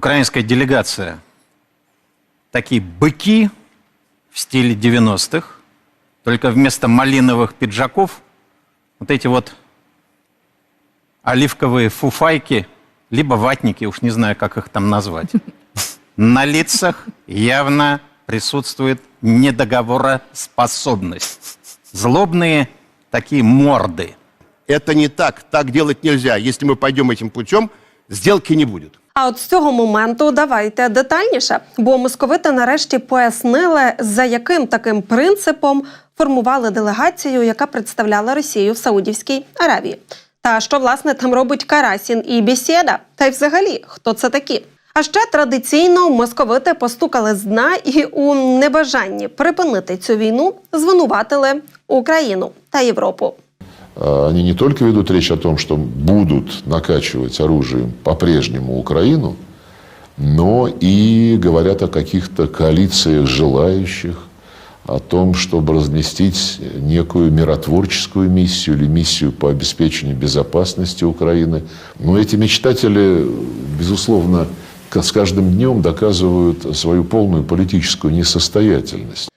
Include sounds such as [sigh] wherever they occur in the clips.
украинская делегация такие быки в стиле 90-х, только вместо малиновых пиджаков вот эти вот оливковые фуфайки, либо ватники, уж не знаю, как их там назвать. [laughs] На лицах явно присутствует недоговороспособность. Злобные такие морды. Это не так, так делать нельзя. Если мы пойдем этим путем, сделки не будет. А от з цього моменту давайте детальніше, бо московити нарешті пояснили, за яким таким принципом формували делегацію, яка представляла Росію в Саудівській Аравії. Та що власне там робить Карасін і Бісєда? Та й взагалі, хто це такі? А ще традиційно московити постукали з дна і у небажанні припинити цю війну звинуватили Україну та Європу. А, Они не только ведут речь о том, что будут накачивать оружием по-прежнему Украину, но и говорят о каких-то коалициях желающих, о том, чтобы разместить некую миротворческую миссию или миссию по обеспечению безопасности Украины. Но эти мечтатели, безусловно, с каждым днем доказывают свою полную политическую несостоятельность.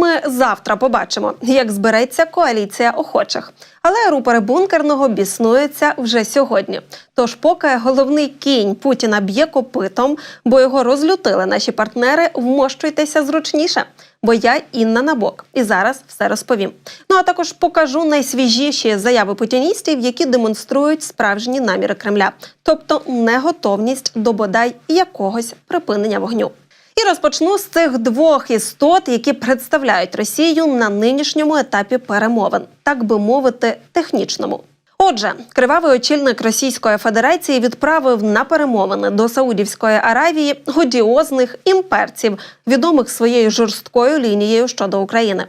Ми завтра побачимо, як збереться коаліція охочих. Але рупори бункерного біснуються вже сьогодні. Тож, поки головний кінь Путіна б'є копитом, бо його розлютили наші партнери, вмощуйтеся зручніше. Бо я Інна Набок і зараз все розповім. Ну а також покажу найсвіжіші заяви путіністів, які демонструють справжні наміри Кремля, тобто неготовність до бодай якогось припинення вогню. І розпочну з цих двох істот, які представляють Росію на нинішньому етапі перемовин, так би мовити, технічному. Отже, кривавий очільник Російської Федерації відправив на перемовини до Саудівської Аравії годіозних імперців, відомих своєю жорсткою лінією щодо України.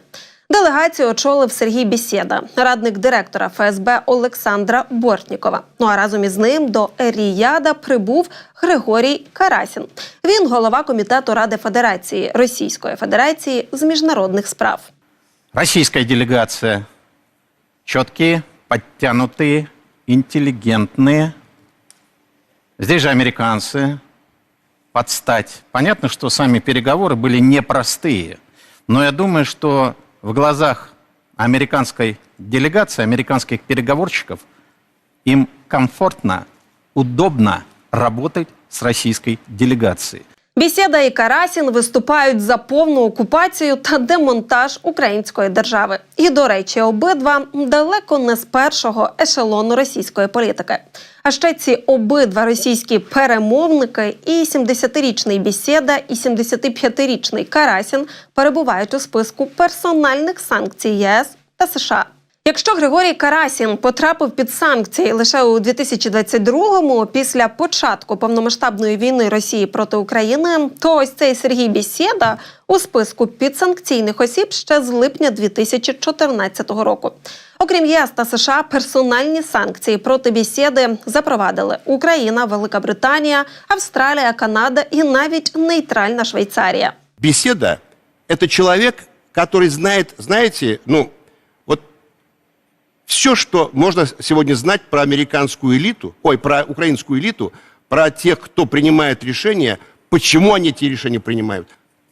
Делегацію очолив Сергій Бісєда, радник директора ФСБ Олександра Бортнікова. Ну а разом із ним до Ріяда прибув Григорій Карасін. Він голова комітету Ради Федерації Російської Федерації з міжнародних справ. Российская делегация четкие, подтянутые, интеллигентные. Здесь же американцы под стать. Понятно, что сами переговоры были непростые. Но я думаю, что в глазах американской делегации, американских переговорщиков, им комфортно, удобно работать с российской делегацией. Бісєда і Карасін виступають за повну окупацію та демонтаж української держави. І, до речі, обидва далеко не з першого ешелону російської політики. А ще ці обидва російські перемовники, і 70-річний Бісєда, і 75-річний Карасін перебувають у списку персональних санкцій ЄС та США. Якщо Григорій Карасін потрапив під санкції лише у 2022-му, після початку повномасштабної війни Росії проти України, то ось цей Сергій Бісєда у списку підсанкційних осіб ще з липня 2014 року. Окрім ЄС та США, персональні санкції проти бісєди запровадили Україна, Велика Британія, Австралія, Канада і навіть нейтральна Швейцарія. Беседа – это человек, который знает, знаете, ну, все, что можно сегодня знать про американскую элиту, ой, про украинскую элиту, про тех, кто принимает решения, почему они эти решения принимают.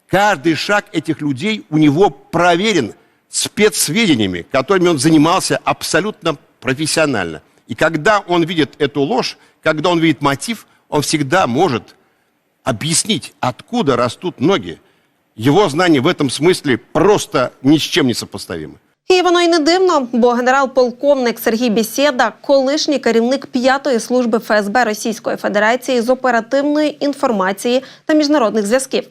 Каждый шаг этих людей у него проверен спецсведениями, которыми он занимался абсолютно профессионально. И когда он видит эту ложь, когда он видит мотив, он всегда может объяснить, откуда растут ноги. Его знания в этом смысле просто ни с чем не сопоставимы. І воно й не дивно, бо генерал-полковник Сергій Бісєда, колишній керівник п'ятої служби ФСБ Російської Федерації з оперативної інформації та міжнародних зв'язків.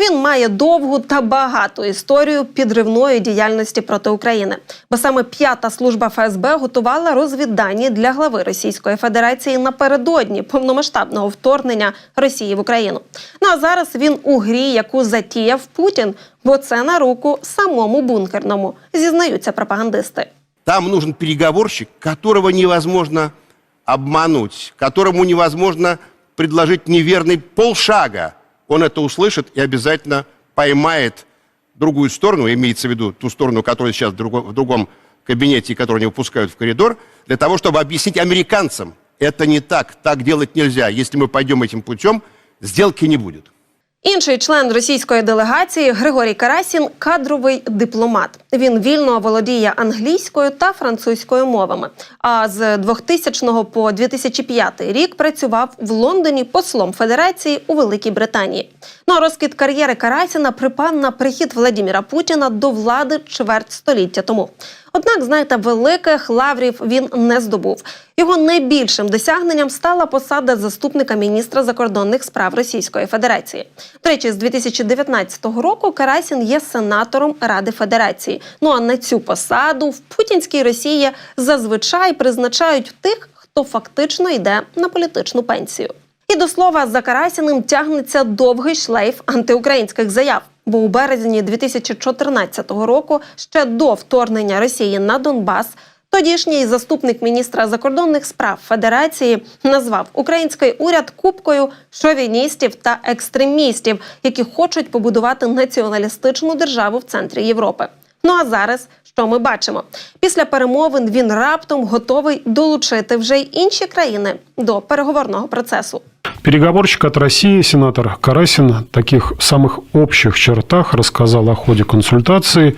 Він має довгу та багату історію підривної діяльності проти України, бо саме п'ята служба ФСБ готувала розвіддані для глави Російської Федерації напередодні повномасштабного вторгнення Росії в Україну. Ну а зараз він у грі, яку затіяв Путін, бо це на руку самому бункерному, зізнаються пропагандисти. Там нужен переговорщик, которого невозможно обмануть, которому невозможно предложить неверный полшага. Он это услышит и обязательно поймает другую сторону, имеется в виду ту сторону, которая сейчас в, в другом кабинете, которую не выпускают в коридор, для того, чтобы объяснить американцам, это не так, так делать нельзя. Если мы пойдем этим путем, сделки не будет. Інший член російської делегації Григорій Карасін кадровий дипломат. Він вільно володіє англійською та французькою мовами. А з 2000 по 2005 рік працював в Лондоні послом Федерації у Великій Британії. Ну а розквіт кар'єри Карасіна припав на прихід Владіміра Путіна до влади чверть століття тому. Однак, знаєте, великих лаврів він не здобув. Його найбільшим досягненням стала посада заступника міністра закордонних справ Російської Федерації. До речі, з 2019 року Карасін є сенатором Ради Федерації. Ну а на цю посаду в путінській Росії зазвичай призначають тих, хто фактично йде на політичну пенсію. І до слова, за Карасіним тягнеться довгий шлейф антиукраїнських заяв. Бо у березні 2014 року, ще до вторгнення Росії на Донбас, тодішній заступник міністра закордонних справ Федерації назвав український уряд купкою шовіністів та екстремістів, які хочуть побудувати націоналістичну державу в центрі Європи. Ну а зараз що ми бачимо? Після перемовин він раптом готовий долучити вже й інші країни до переговорного процесу. Переговорщик от России, сенатор Карасин, в таких самых общих чертах рассказал о ходе консультации.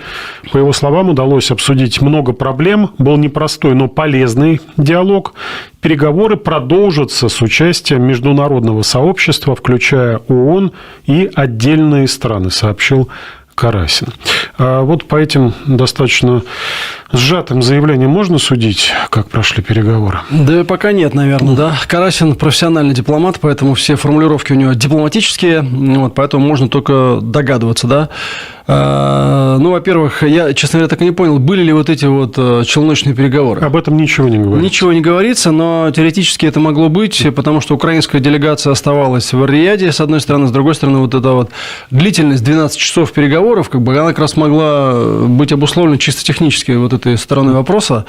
По его словам, удалось обсудить много проблем. Был непростой, но полезный диалог. Переговоры продолжатся с участием международного сообщества, включая ООН и отдельные страны, сообщил Карасин. А вот по этим достаточно сжатым заявлениям можно судить, как прошли переговоры? Да пока нет, наверное, да. Карасин профессиональный дипломат, поэтому все формулировки у него дипломатические, вот, поэтому можно только догадываться, да. А, Ну, во-первых, я, честно говоря, так и не понял, были ли вот эти вот э, челночные переговоры. Об этом ничего не говорится. Ничего не говорится, но теоретически это могло быть, потому что украинская делегация оставалась в Ар-Рияде, с одной стороны, с другой стороны, вот эта вот длительность 12 часов переговоров, как бы она как раз могла быть обусловлена чисто технически вот этой стороной вопроса.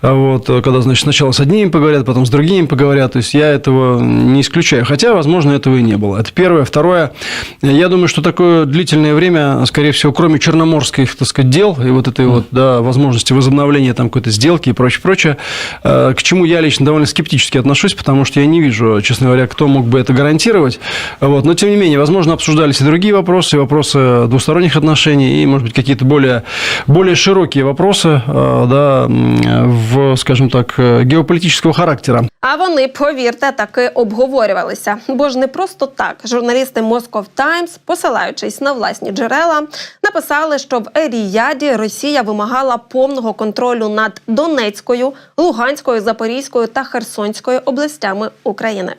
А Вот, когда, значит, сначала с одними поговорят, потом с другими поговорят, то есть я этого не исключаю. Хотя, возможно, этого и не было. Это первое. Второе, я думаю, что такое длительное время, скорее всего, кроме черноморских, так сказать, дел и вот этой вот, да, возможности возобновления там какой-то сделки и прочее, прочее, э, к чему я лично довольно скептически отношусь, потому что я не вижу, честно говоря, кто мог бы это гарантировать. Вот. Но, тем не менее, возможно, обсуждались и другие вопросы, и вопросы двусторонних отношений, и, может быть, какие-то более, более широкие вопросы, э, да, м, в, скажем так, э, геополитического характера. А вони, повірте, таки обговорювалися. Бо ж не просто так. Журналісти Moscow Times, посилаючись на власні джерела, написали, що в Еріяді Росія вимагала повного контролю над Донецькою, Луганською, Запорізькою та Херсонською областями України.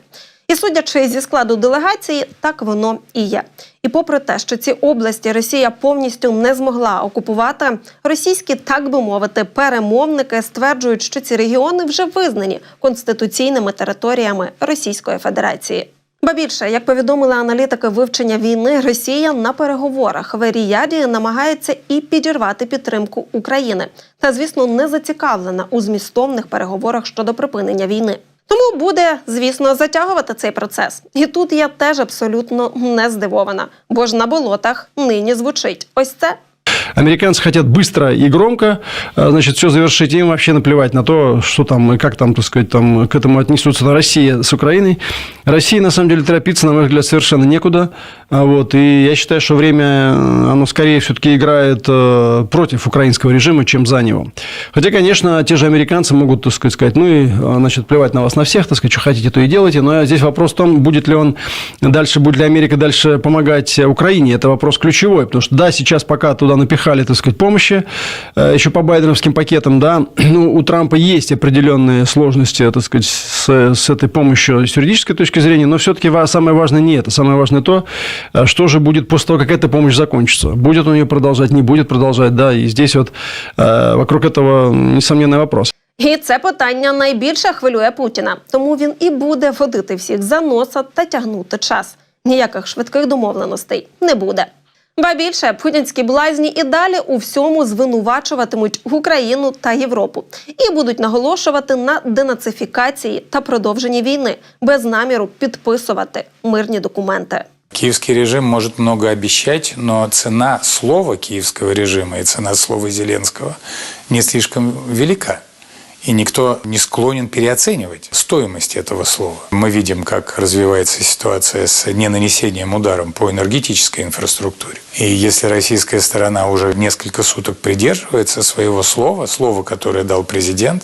І судячи зі складу делегації, так воно і є. І попри те, що ці області Росія повністю не змогла окупувати, російські, так би мовити, перемовники стверджують, що ці регіони вже визнані конституційними територіями Російської Федерації. Ба більше, як повідомили аналітики вивчення війни, Росія на переговорах в Еріяді намагається і підірвати підтримку України, та звісно не зацікавлена у змістовних переговорах щодо припинення війни. Тому буде, звісно, затягувати цей процес. І тут я теж абсолютно не здивована, бо ж на болотах нині звучить ось це. Американцы хотят быстро и громко, а, значит, все завершить. Им вообще наплевать на то, что там и как там, так сказать, там к этому отнесутся на Россия с Украиной. России, на самом деле, торопиться, на мой взгляд, совершенно некуда. А Вот. И я считаю, что время, э, оно скорее все-таки играет э, против украинского режима, чем за него. Хотя, конечно, те же американцы могут, так сказать, сказать, ну и, а, значит, плевать на вас на всех, так сказать, что хотите, то и делайте. Но здесь вопрос в том, будет ли он дальше, будет ли Америка дальше помогать Украине. Это вопрос ключевой, потому что, да, сейчас пока туда напихали, так сказать, помощи, э, еще по байденовским пакетам, да, [clears throat] ну, у Трампа есть определенные сложности, так сказать, с, с этой помощью с юридической точки зрения, но все-таки самое важное не это. Самое важное то, э, что же будет после того, как эта помощь закончится. Будет он ее продолжать, не будет продолжать, да, и здесь вот э, вокруг этого несомненный вопрос. І це питання найбільше хвилює Путіна, тому він і буде водити всіх за носа та тягнути час. Ніяких швидких домовленостей не буде. Ба більше путінські блазні і далі у всьому звинувачуватимуть Україну та Європу і будуть наголошувати на денацифікації та продовженні війни без наміру підписувати мирні документи. Киевский режим может много обещать, но цена слова киевского режима и цена слова Зеленского не слишком велика И никто не склонен переоценивать стоимость этого слова. Мы видим, как развивается ситуация с ненанесением ударом по энергетической инфраструктуре. И если российская сторона уже несколько суток придерживается своего слова, слова, которое дал президент,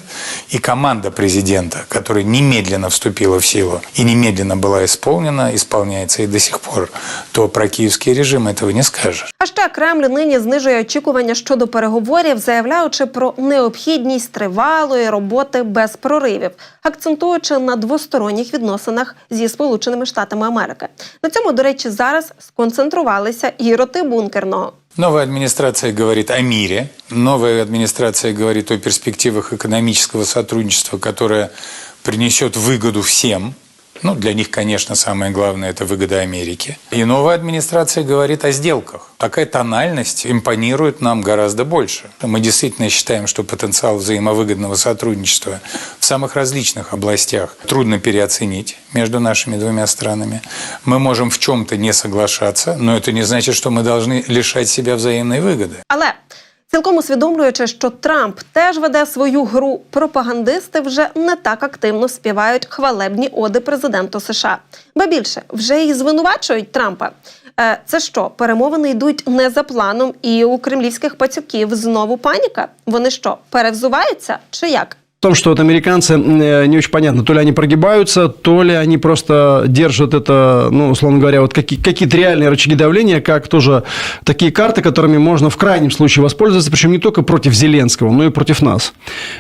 и команда президента, которая немедленно вступила в силу и немедленно была исполнена, исполняется и до сих пор, то про киевский режим этого не скажешь. А ще Кремль нині знижує очікування щодо переговорів, заявляючи про необхідність тривалої роботи без проривів, акцентуючи на двосторонніх відносинах зі Сполученими Штатами Америки. На цьому, до речі, зараз сконцентрувалися і роти бункерного. Новая администрация говорит о мире, новая администрация говорит о перспективах экономического сотрудничества, которое принесет выгоду всем. Ну, для них, конечно, самое главное – это выгода Америки. И новая администрация говорит о сделках. Такая тональность импонирует нам гораздо больше. Мы действительно считаем, что потенциал взаимовыгодного сотрудничества в самых различных областях трудно переоценить между нашими двумя странами. Мы можем в чем-то не соглашаться, но это не значит, что мы должны лишать себя взаимной выгоды. Але цілком усвідомлюючи, що Трамп теж веде свою гру, пропагандисти вже не так активно співають хвалебні оди президенту США. Ба більше вже і звинувачують Трампа. Е, Це що, перемовини йдуть не за планом, і у кремлівських пацюків знову паніка? Вони що, перевзуваються чи як? Том, что вот американцы, э, не очень понятно, то ли они прогибаются, то ли они просто держат это, ну, условно говоря, вот какие- какие-то реальные рычаги давления, как тоже такие карты, которыми можно в крайнем случае воспользоваться, причем не только против Зеленского, но и против нас.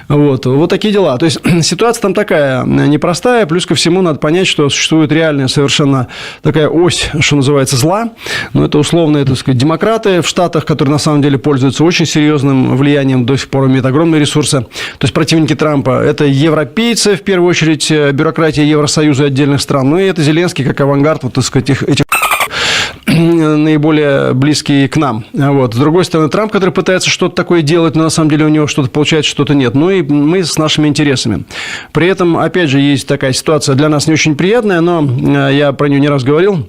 Вот, вот такие дела. То есть [clears throat] ситуация там такая э, непростая, плюс ко всему надо понять, что существует реальная совершенно такая ось, что называется, зла. Но это условные, так сказать, демократы в Штатах, которые на самом деле пользуются очень серьезным влиянием, до сих пор имеют огромные ресурсы. То есть противники Трампа – это европейцы, в первую очередь, э, бюрократия Евросоюза и отдельных стран. Ну и это Зеленский как авангард, вот, так сказать, этих, этих [clears throat] наиболее близкие к нам. Вот. С другой стороны, Трамп, который пытается что-то такое делать, но на самом деле у него что-то получается, что-то нет. Ну и мы с нашими интересами. При этом, опять же, есть такая ситуация для нас не очень приятная, но э, я про нее не раз говорил.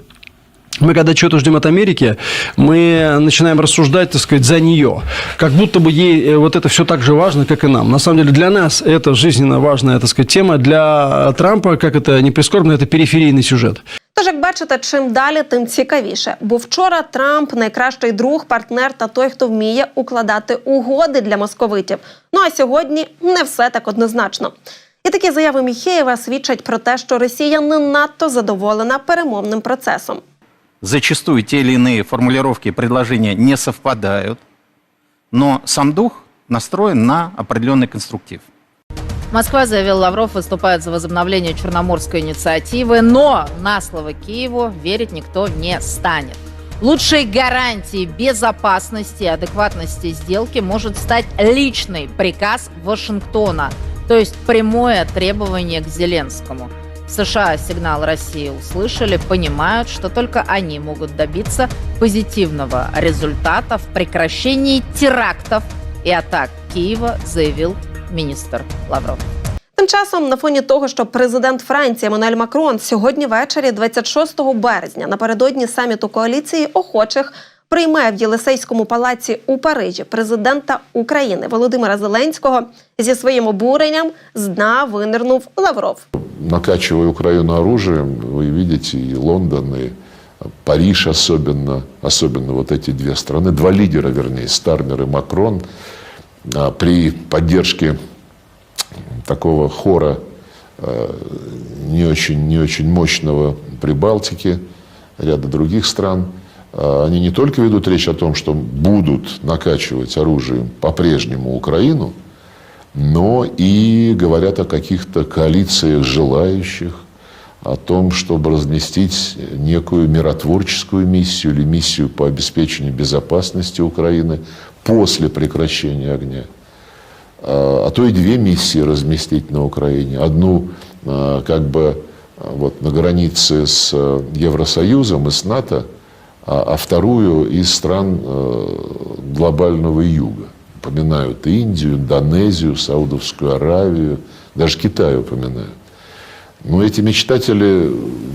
Мы когда что-то ждем от Америки, мы начинаем рассуждать, так сказать, за нее. Как будто бы ей э, вот это все так же важно, как и нам. На самом деле для нас это жизненно важная, так сказать, тема. Для Трампа, как это не прискорбно, это периферийный сюжет. Тож, як бачите, чим далі, тим цікавіше. Бо вчора Трамп найкращий друг, партнер та той, хто вміє укладати угоди для московитів. Ну а сьогодні не все так однозначно. І такі заяви Міхеєва свідчать про те, що Росія не надто задоволена перемовним процесом. Зачастую те или иные формулировки и предложения не совпадают, но сам дух настроен на определенный конструктив. Москва, заявил Лавров, выступает за возобновление Черноморской инициативы, но на слово Киеву верить никто не станет. Лучшей гарантией безопасности и адекватности сделки может стать личный приказ Вашингтона, то есть прямое требование к Зеленскому. США сигнал России услышали, понимают, что только они могут добиться позитивного результата в прекращении терактов и атак Киева, заявил министр Лавров. Тим часом, на фоні того, що президент Франції Еммануель Макрон сьогодні ввечері, 26 березня, напередодні саміту коаліції охочих, прийме в Єлисейському палаці у Парижі президента України Володимира Зеленського зі своїм обуренням з дна винирнув Лавров. Накачивая Украину оружием, вы видите и Лондон, и Париж особенно, особенно вот эти две страны, два лидера, вернее, Стармер и Макрон, а, при поддержке такого хора э, не очень, не очень мощного Прибалтики, ряда других стран, э, они не только ведут речь о том, что будут накачивать оружием по-прежнему Украину, но и говорят о каких-то коалициях желающих, о том, чтобы разместить некую миротворческую миссию или миссию по обеспечению безопасности Украины после прекращения огня. А а то и две миссии разместить на Украине. Одну а, как бы а, вот, на границе с Евросоюзом и с НАТО, а, вторую из стран глобального юга. Упоминают Индию, Индонезию, Саудовскую Аравию, даже Китай упоминают. Но эти мечтатели,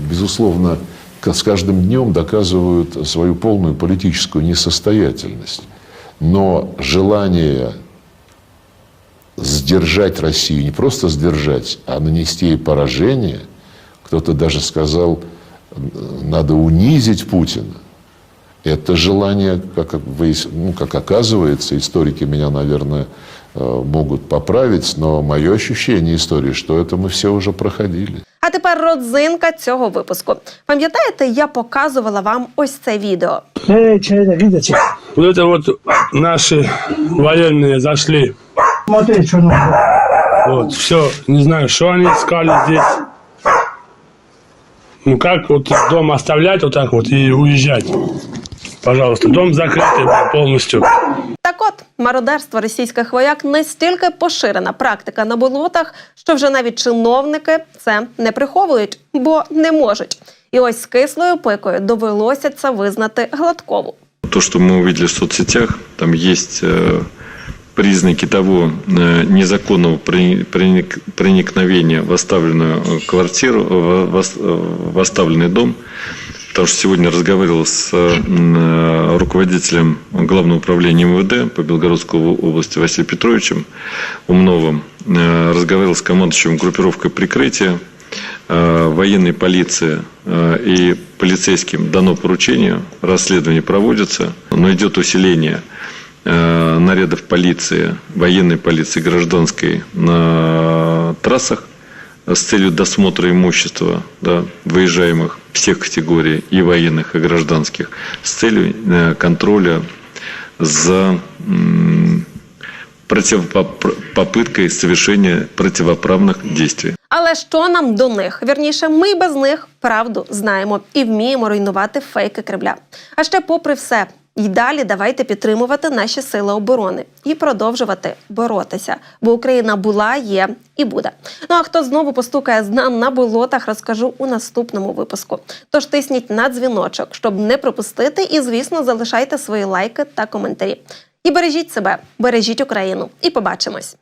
безусловно, с каждым днем доказывают свою полную политическую несостоятельность. Но желание сдержать Россию, не просто сдержать, а нанести ей поражение. Кто-то даже сказал, надо унизить Путина. Это желание, как, выяс- ну, как оказывается, историки меня, наверное, э, могут поправить, но мое ощущение истории, что это мы все уже проходили. А тепер родзинка цього випуску. Пам'ятаєте, я показувала вам ось це відео. Эй, что это, видите? Вот это вот наши военные зашли. Смотри, что нужно. Вот, все. Не знаю, что они искали здесь. Ну как вот дом оставлять вот так вот и уезжать? Пожалуйста, дом закрытый был полностью. Так от, мародерство російських вояк настільки поширена практика на болотах, що вже навіть чиновники це не приховують, бо не можуть. І ось з кислою пикою довелося це визнати Гладкову. То, что мы увидели в соцсетях, там есть э, признаки того э, незаконного при- проник- проникновения в оставленную э, квартиру, в, в ос- э, в оставленный дом. Потому что сегодня разговаривал с э, э, руководителем Главного управления МВД по Белгородской области Василием Петровичем Умновым. Э, Разговаривал с командующим группировкой прикрытия военной полиции и полицейским дано поручение, расследование проводится, но идет усиление нарядов полиции, военной полиции, гражданской на трассах с целью досмотра имущества да, выезжаемых всех категорий, и военных, и гражданских, с целью э, контроля за м, противопоп- попыткой совершения противоправных действий. Але що нам до них? Вірніше, ми й без них правду знаємо і вміємо руйнувати фейки Кремля. А ще, попри все, і далі давайте підтримувати наші сили оборони і продовжувати боротися, бо Україна була, є і буде. Ну а хто знову постукає з нам на болотах, розкажу у наступному випуску. Тож тисніть на дзвіночок, щоб не пропустити, і звісно, залишайте свої лайки та коментарі. І бережіть себе, бережіть Україну, і побачимось.